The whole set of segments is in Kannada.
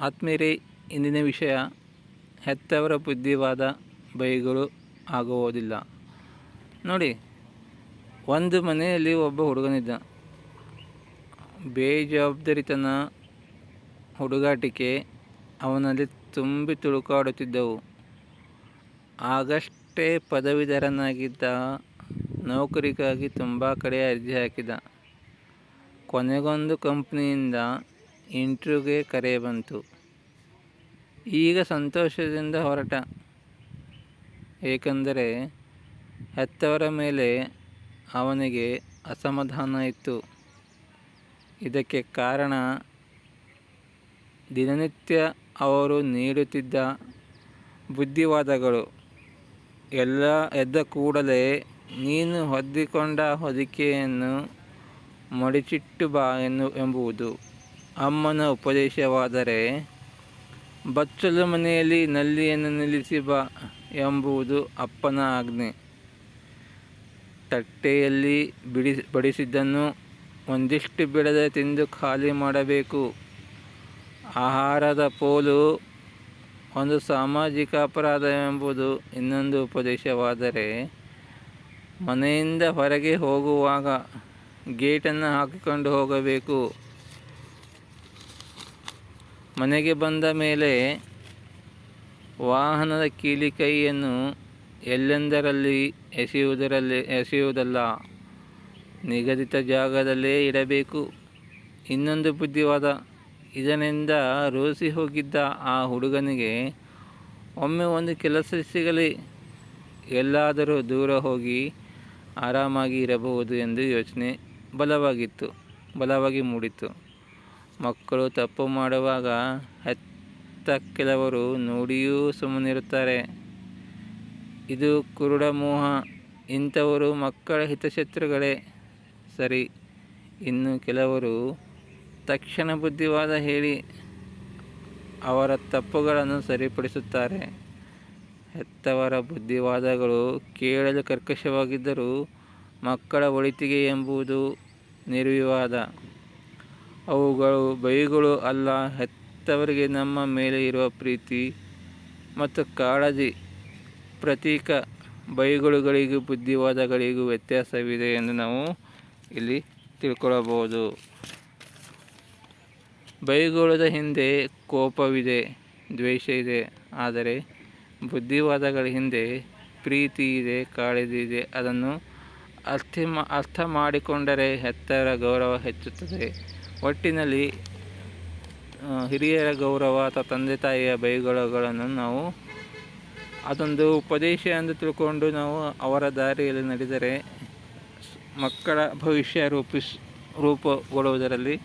ಆತ್ಮೀಯರೇ, ಇಂದಿನ ವಿಷಯ ಹೆತ್ತವರ ಬುದ್ಧಿವಾದ ಬೈಗಳು ಆಗುವುದಿಲ್ಲ. ನೋಡಿ, ಒಂದು ಮನೆಯಲ್ಲಿ ಒಬ್ಬ ಹುಡುಗನಿದ್ದ. ಬೇಜವಾಬ್ದಾರಿತನ ಹುಡುಗಾಟಿಕೆ ಅವನಲ್ಲಿ ತುಂಬಿ ತುಳುಕಾಡುತ್ತಿದ್ದವು. ಆಗಷ್ಟೇ ಪದವೀಧರನಾಗಿದ್ದ ನೌಕರಿಗಾಗಿ ತುಂಬ ಕಡೆ ಅರ್ಜಿ ಹಾಕಿದ. ಕೊನೆಗೊಂದು ಕಂಪ್ನಿಯಿಂದ ಇಂಟ್ರ್ಯೂಗೆ ಕರೆ ಬಂತು. ಈಗ ಸಂತೋಷದಿಂದ ಹೊರಟ. ಏಕೆಂದರೆ ಹೆತ್ತವರ ಮೇಲೆ ಅವನಿಗೆ ಅಸಮಾಧಾನ ಇತ್ತು. ಇದಕ್ಕೆ ಕಾರಣ ದಿನನಿತ್ಯ ಅವರು ನೀಡುತ್ತಿದ್ದ ಬುದ್ಧಿವಾದಗಳು. ಎಲ್ಲ ಎದ್ದ ಕೂಡಲೇ ನೀನು ಹೊದ್ದಿಕೊಂಡ ಹೊದಿಕೆಯನ್ನು ಮಡಿಚಿಟ್ಟು ಬಾ ಎನ್ನು ಎಂಬುದು ಅಮ್ಮನ ಉಪದೇಶವಾದರೆ, ಬಚ್ಚಲು ಮನೆಯಲ್ಲಿ ನಲ್ಲಿಯನ್ನು ನಿಲ್ಲಿಸಿ ಬಾ ಎಂಬುದು ಅಪ್ಪನ ಆಜ್ಞೆ. ತಟ್ಟೆಯಲ್ಲಿ ಬಿಡಿ, ಬಡಿಸಿದ್ದನ್ನು ಒಂದಿಷ್ಟು ಬಿಡದೆ ತಿಂದು ಖಾಲಿ ಮಾಡಬೇಕು. ಆಹಾರದ ಪೋಲು ಒಂದು ಸಾಮಾಜಿಕ ಅಪರಾಧ ಎಂಬುದು ಇನ್ನೊಂದು ಉಪದೇಶವಾದರೆ, ಮನೆಯಿಂದ ಹೊರಗೆ ಹೋಗುವಾಗ ಗೇಟನ್ನು ಹಾಕಿಕೊಂಡು ಹೋಗಬೇಕು. ಮನೆಗೆ ಬಂದ ಮೇಲೆ ವಾಹನದ ಕೀಲಿ ಕೈಯನ್ನು ಎಲ್ಲೆಂದರಲ್ಲಿ ಎಸೆಯುವುದರಲ್ಲಿ ಎಸೆಯುವುದಲ್ಲ, ನಿಗದಿತ ಜಾಗದಲ್ಲೇ ಇಡಬೇಕು. ಇನ್ನೊಂದು ಬುದ್ಧಿವಾದ ಇದರಿಂದ ರೋಸಿ ಹೋಗಿದ್ದ ಆ ಹುಡುಗನಿಗೆ, ಒಮ್ಮೆ ಒಂದು ಕೆಲಸ ಸಿಗಲಿ, ಎಲ್ಲಾದರೂ ದೂರ ಹೋಗಿ ಆರಾಮಾಗಿ ಇರಬಹುದು ಎಂದು ಯೋಚನೆ ಬಲವಾಗಿತ್ತು ಬಲವಾಗಿ ಮೂಡಿತು ಮಕ್ಕಳು ತಪ್ಪು ಮಾಡುವಾಗ ಹೆತ್ತ ಕೆಲವರು ನೋಡಿಯೂ ಸುಮ್ಮನಿರುತ್ತಾರೆ. ಇದು ಕುರುಡ ಮೋಹ. ಇಂಥವರು ಮಕ್ಕಳ ಹಿತಶತ್ರುಗಳೇ. ಸರಿ, ಇನ್ನು ಕೆಲವರು ತಕ್ಷಣ ಬುದ್ಧಿವಾದ ಹೇಳಿ ಅವರ ತಪ್ಪುಗಳನ್ನು ಸರಿಪಡಿಸುತ್ತಾರೆ. ಹೆತ್ತವರ ಬುದ್ಧಿವಾದಗಳು ಕೇಳಲು ಕರ್ಕಶವಾಗಿದ್ದರೂ ಮಕ್ಕಳ ಒಳಿತಿಗೆ ಎಂಬುದು ನಿರ್ವಿವಾದ. ಅವುಗಳು ಬೈಗಳು ಅಲ್ಲ, ಹೆತ್ತವರಿಗೆ ನಮ್ಮ ಮೇಲೆ ಇರುವ ಪ್ರೀತಿ ಮತ್ತು ಕಾಳಜಿ. ಪ್ರತೀಕ ಬೈಗುಳುಗಳಿಗೂ ಬುದ್ಧಿವಾದಗಳಿಗೂ ವ್ಯತ್ಯಾಸವಿದೆ ಎಂದು ನಾವು ಇಲ್ಲಿ ತಿಳ್ಕೊಳ್ಳಬಹುದು ಬೈಗುಳದ ಹಿಂದೆ ಕೋಪವಿದೆ ದ್ವೇಷ ಇದೆ ಆದರೆ ಬುದ್ಧಿವಾದಗಳ ಹಿಂದೆ ಪ್ರೀತಿ ಇದೆ ಕಾಳಜಿ ಇದೆ ಅದನ್ನು ಅರ್ಥ ಅರ್ಥ ಮಾಡಿಕೊಂಡರೆ ಹೆತ್ತರ ಗೌರವ ಹೆಚ್ಚುತ್ತದೆ. ಒಟ್ಟಿನಲ್ಲಿ ಹಿರಿಯರ ಗೌರವ ಅಥವಾ ತಂದೆ ತಾಯಿಯ ಬೈಗುಳಗಳನ್ನು ನಾವು ಅದೊಂದು ಉಪದೇಶ ಎಂದು ತಿಳ್ಕೊಂಡು ನಾವು ಅವರ ದಾರಿಯಲ್ಲಿ ನಡೆದರೆ ಮಕ್ಕಳ ಭವಿಷ್ಯ ರೂಪಿಸ್, ರೂಪುಗೊಳ್ಳುವುದರಲ್ಲಿ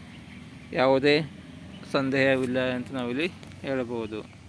ಯಾವುದೇ ಸಂದೇಹವಿಲ್ಲ ಅಂತ ನಾವಿಲ್ಲಿ ಹೇಳಬಹುದು.